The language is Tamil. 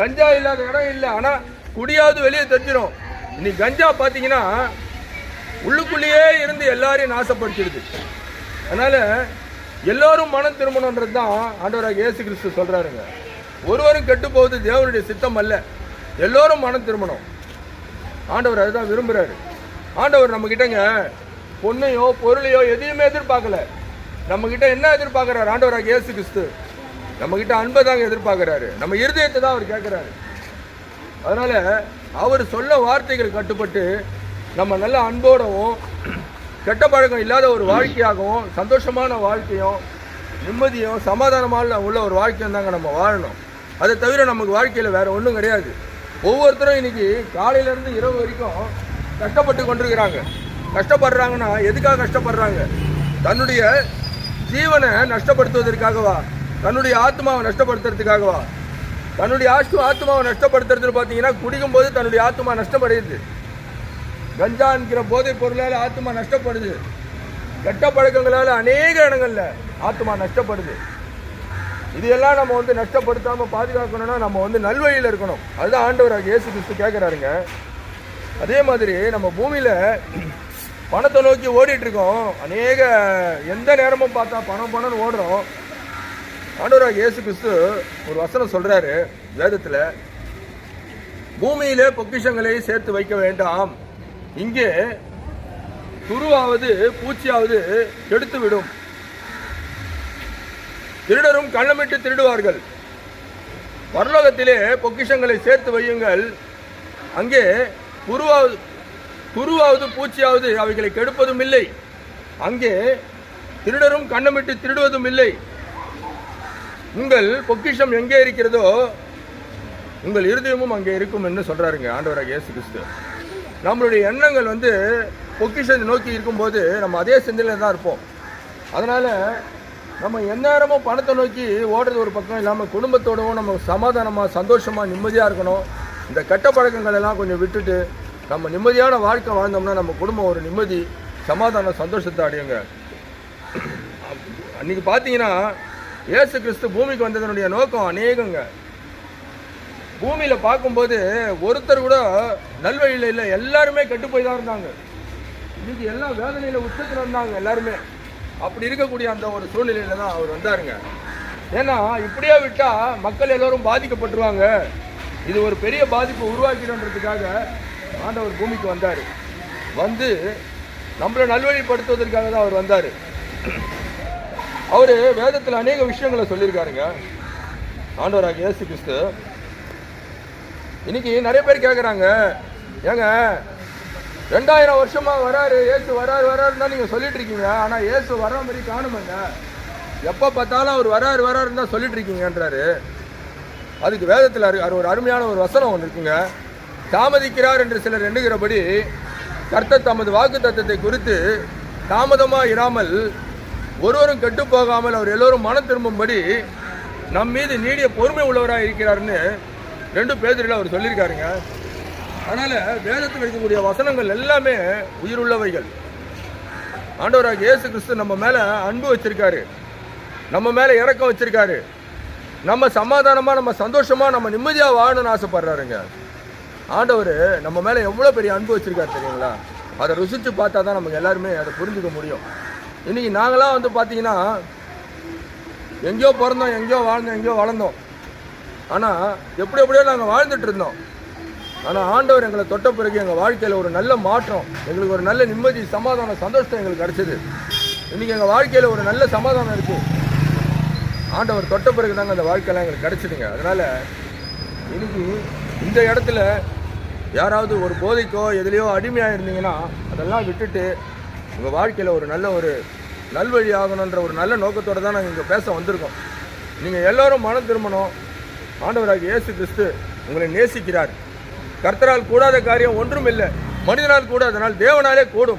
கஞ்சா இல்லாத இடம் இல்லை. ஆனால் குடியாவது வெளியே தெரிஞ்சிடும் இன்னைக்கு கஞ்சா பார்த்தீங்கன்னா உள்ளுக்குள்ளேயே இருந்து எல்லாரையும் நாசப்படுத்திடுது. அதனால் எல்லோரும் மனம் திரும்பணுன்றது தான் ஆண்டவராக இயேசு கிறிஸ்து சொல்கிறாருங்க ஒருவரும் கெட்டு போவது தேவனுடைய சித்தம் அல்ல. எல்லோரும் மனம் திரும்பணும். ஆண்டவர் அதுதான் விரும்புகிறாரு ஆண்டவர் நம்மக்கிட்டங்க பொண்ணையோ பொருளையோ எதையுமே எதிர்பார்க்கல. நம்மக்கிட்ட என்ன எதிர்பார்க்குறாரு? ஆண்டவராக இயேசு கிறிஸ்து. நம்ம கிட்ட அன்பை தாங்க எதிர்பார்க்குறாரு. நம்ம இருதயத்தை தான் அவர் கேட்கறாரு. அதனால் அவர் சொல்ல வார்த்தைகள் கட்டுப்பட்டு நம்ம நல்ல அன்போடவும் கெட்ட பழக்கம் இல்லாத ஒரு வாழ்க்கையாகவும் சந்தோஷமான வாழ்க்கையும் நிம்மதியும் சமாதானமான உள்ள ஒரு வாழ்க்கையும் தாங்க நம்ம வாழணும். அதை தவிர நமக்கு வாழ்க்கையில் வேறு ஒன்றும் கிடையாது. ஒவ்வொருத்தரும் இன்றைக்கி காலையிலேருந்து இரவு வரைக்கும் கஷ்டப்பட்டு கொண்டிருக்கிறாங்க. கஷ்டப்படுறாங்கன்னா எதுக்காக கஷ்டப்படுறாங்க? தன்னுடைய ஜீவனை நஷ்டப்படுத்துவதற்காகவா? தன்னுடைய ஆத்மாவை நஷ்டப்படுத்துறதுக்காகவா? தன்னுடைய ஆஷ்டு ஆத்மாவை நஷ்டப்படுத்துறதுன்னு பார்த்தீங்கன்னா குடிக்கும்போது தன்னுடைய ஆத்மா நஷ்டமடையுது. கஞ்சா என்கிற போதைப் பொருளால் ஆத்மா நஷ்டப்படுது. கெட்ட பழக்கங்களால் அநேக இடங்களில் ஆத்மா நஷ்டப்படுது. இதையெல்லாம் நம்ம வந்து நஷ்டப்படுத்தாமல் பாதுகாக்கணும்னா நம்ம வந்து நல்வழியில் இருக்கணும். அதுதான் ஆண்டவராக இயேசு கிறிஸ்து கேட்குறாருங்க அதே மாதிரி நம்ம பூமியில் பணத்தை நோக்கி ஓடிட்டுருக்கோம் அநேக எந்த நேரமும் பார்த்தா பணம் பணம்னு ஓடுறோம். ஆண்டவராக இயேசு கிறிஸ்து ஒரு வசனம் சொல்கிறாரு வேதத்தில் பூமியிலே பொக்கிஷங்களை சேர்த்து வைக்க வேண்டாம். இங்கே துருவாவது பூச்சியாவது கெடுத்து விடும் திருடரும் கள்ளமிட்டு திருடுவார்கள். பரலோகத்திலே பொக்கிஷங்களை சேர்த்து வையுங்கள். அங்கே துருவாவது துருவாவது பூச்சியாவது அவைகளை கெடுப்பதும் இல்லை. அங்கே திருடரும் கண்ணமிட்டு திருடுவதும் இல்லை. உங்கள் பொக்கிஷம் எங்கே இருக்கிறதோ உங்கள் இருதயமும் அங்கே இருக்கும் என்று சொல்கிறாருங்க ஆண்டவராக இயேசு கிறிஸ்து. நம்மளுடைய எண்ணங்கள் வந்து பொக்கிஷத்தை நோக்கி இருக்கும்போது நம்ம அதே சிந்தனையில் தான் இருப்போம். அதனால் நம்ம எந்நேரமும் பணத்தை நோக்கி ஓடுறது ஒரு பக்கம் இல்லாமல் குடும்பத்தோடவும் நம்ம சமாதானமாக சந்தோஷமாக நிம்மதியாக இருக்கணும். இந்த கெட்ட பழக்கங்கள் எல்லாம் கொஞ்சம் விட்டுட்டு நம்ம நிம்மதியான வாழ்க்கை வாழ்ந்தோம்னா நம்ம குடும்பம் ஒரு நிம்மதி சமாதானம் சந்தோஷத்தை அடையுங்க. அன்னைக்கு பார்த்தீங்கன்னா இயேசு கிறிஸ்து பூமிக்கு வந்ததனுடைய நோக்கம் அநேகங்க. பூமியில் பார்க்கும்போது ஒருத்தர் கூட நல்வழியில் இல்லை எல்லாருமே கெட்டு போய் தான் இருந்தாங்க. இன்னைக்கு எல்லாம் வேதனையில் உச்சத்தில் இருந்தாங்க எல்லாருமே. அப்படி இருக்கக்கூடிய அந்த ஒரு சூழ்நிலையில் தான் அவர் வந்தாருங்க. ஏன்னா இப்படியே விட்டால் மக்கள் எல்லோரும் பாதிக்கப்பட்டுருவாங்க. இது ஒரு பெரிய பாதிப்பை உருவாக்கிடுன்றதுக்காக ஆண்டவர் பூமிக்கு வந்தார். வந்து நம்மளை நல்வழிப்படுத்துவதற்காக தான் அவர் வந்தார். அவர் வேதத்தில் அநேக விஷயங்களை சொல்லியிருக்காருங்க. ஆண்டவராக இயேசு கிறிஸ்து. இன்னைக்கு நிறைய பேர் கேட்குறாங்க ஏங்க ரெண்டாயிரம் வருஷமாக வராரு ஏசு வராரு வராருன்னு தான் நீங்கள் சொல்லிட்டு இருக்கீங்க. ஆனால் ஏசு வர மாதிரி காணுமாங்க எப்போ பார்த்தாலும் அவர் வராரு வராருன்னு தான் சொல்லிட்டு இருக்கீங்கன்றாரு. அதுக்கு வேதத்தில் அரு- ஒரு அருமையான ஒரு வசனம் ஒன்று இருக்குங்க. தாமதிக்கிறார் என்று சிலர் எண்ணுகிறபடி கர்த்தர் தமது வாக்கு தத்துவத்தை குறித்து தாமதமாக இராமல் ஒருவரும் கெட்டு போகாமல் அவர் எல்லோரும் மனம் திரும்பும்படி நம் மீது நீடிய பொறுமை உள்ளவராக இருக்கிறாருன்னு ரெண்டு பேதரில் அவர் சொல்லியிருக்காருங்க. அதனால் வேதத்தில் இருக்கக்கூடிய வசனங்கள் எல்லாமே உயிருள்ளவைகள். ஆண்டவராக இயேசு கிறிஸ்து நம்ம மேலே அன்பு வச்சிருக்காரு. நம்ம மேலே இறக்கம் வச்சிருக்காரு. நம்ம சமாதானமாக நம்ம சந்தோஷமாக நம்ம நிம்மதியாக வாழணும்னு ஆசைப்படுறாருங்க. ஆண்டவர் நம்ம மேலே எவ்வளோ பெரிய அன்பு வச்சிருக்காரு தெரியுங்களா? அதை ருசித்து பார்த்தா தான் நமக்கு எல்லாருமே அதை புரிஞ்சுக்க முடியும். இன்னைக்கு நாங்களாம் வந்து பார்த்தீங்கன்னா எங்கேயோ பிறந்தோம் எங்கேயோ வாழ்ந்தோம் எங்கேயோ வளர்ந்தோம். ஆனால் எப்படி எப்படியோ நாங்கள் வாழ்ந்துட்டு இருந்தோம். ஆனால் ஆண்டவர் எங்களை தொட்ட பிறகு எங்கள் வாழ்க்கையில் ஒரு நல்ல மாற்றம் எங்களுக்கு ஒரு நல்ல நிம்மதி சமாதானம் சந்தோஷம் எங்களுக்கு கிடச்சிது. இன்றைக்கி எங்கள் வாழ்க்கையில் ஒரு நல்ல சமாதானம் இருக்குது ஆண்டவர் தொட்ட பிறகு தாங்க அந்த வாழ்க்கையெல்லாம் எங்களுக்கு கிடச்சிதுங்க. அதனால் இன்றைக்கி இந்த இடத்துல யாராவது ஒரு போதைக்கோ எதுலேயோ அடிமையாக இருந்தீங்கன்னா அதெல்லாம் விட்டுட்டு உங்கள் வாழ்க்கையில் ஒரு நல்ல ஒரு நல்வழி ஆகணுன்ற ஒரு நல்ல நோக்கத்தோடு தான் நாங்கள் இங்கே பேச வந்திருக்கோம். நீங்கள் எல்லோரும் மனம் திரும்பணும். ஆண்டவராக இயேசு கிறிஸ்து உங்களை நேசிக்கிறார். கர்த்தரால் கூடாத காரியம் ஒன்றும் இல்லை மனிதனால் கூடாதனால் தேவனாலே கூடும்.